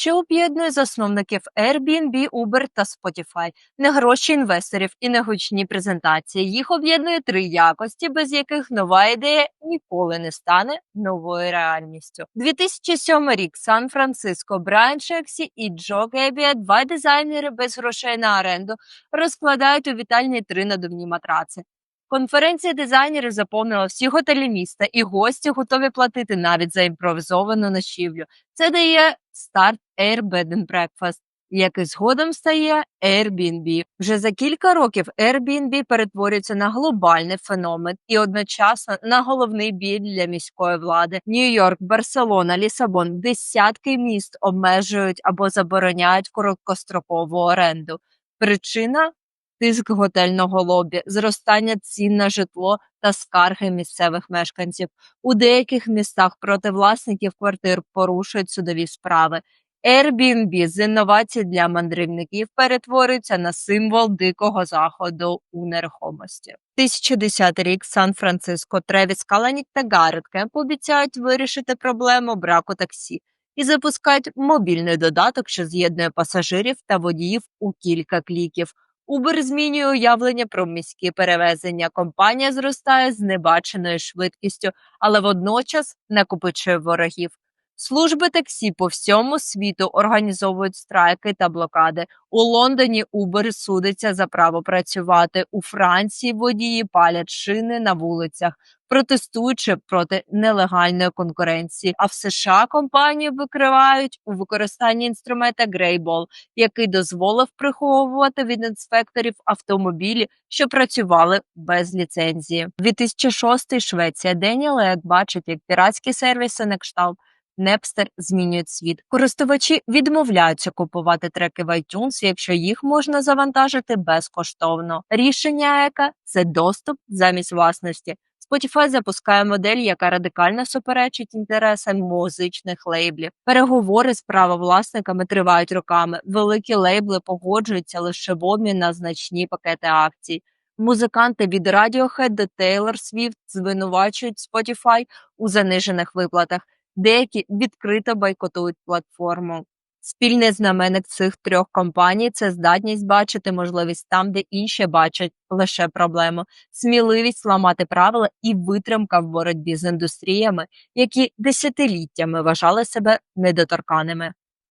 що об'єднує засновників Airbnb, Uber та Spotify. Не гроші інвесторів і не гучні презентації. Їх об'єднує три якості, без яких нова ідея ніколи не стане новою реальністю. 2007 рік Сан-Франциско, Брайан Шексі і Джо Гебія, два дизайнери без грошей на оренду, розкладають у вітальні три надувні матраци. Конференція дизайнерів заповнила всі готелі міста, і гості готові платити навіть за імпровізовану ночівлю. Це дає старт Air Bed and Breakfast, який згодом стає Airbnb. Вже за кілька років Airbnb перетворюється на глобальний феномен і одночасно на головний біль для міської влади. Нью-Йорк, Барселона, Лісабон, десятки міст обмежують або забороняють короткострокову оренду. Причина тиск готельного лобі, зростання цін на житло та скарги місцевих мешканців. У деяких містах проти власників квартир порушують судові справи. Airbnb з інновацій для мандрівників перетворюється на символ дикого заходу у нерухомості. 2010 рік Сан-Франциско, Тревіс Каланік та Гаррет Кемп обіцяють вирішити проблему браку таксі і запускають мобільний додаток, що з'єднує пасажирів та водіїв у кілька кліків. Uber змінює уявлення про міські перевезення. Компанія зростає з небаченою швидкістю, але водночас накопичує ворогів. Служби таксі по всьому світу організовують страйки та блокади. У Лондоні Uber судиться за право працювати. У Франції водії палять шини на вулицях, протестуючи проти нелегальної конкуренції. А в США компанії викривають у використанні інструмента Greyball, який дозволив приховувати від інспекторів автомобілі, що працювали без ліцензії. 2006 Швеція Деніел як бачить, як піратські сервіси на кшталт Непстер змінюють світ. Користувачі відмовляються купувати треки в iTunes, якщо їх можна завантажити безкоштовно. Рішення яке це доступ замість власності. Spotify запускає модель, яка радикально суперечить інтересам музичних лейблів. Переговори з правовласниками тривають роками. Великі лейбли погоджуються лише в обмін на значні пакети акцій. Музиканти від Radiohead до Taylor Swift звинувачують Spotify у занижених виплатах. Деякі відкрито бойкотують платформу. Спільний знаменник цих трьох компаній це здатність бачити можливість там, де інші бачать лише проблему, сміливість ламати правила і витримка в боротьбі з індустріями, які десятиліттями вважали себе недоторканими.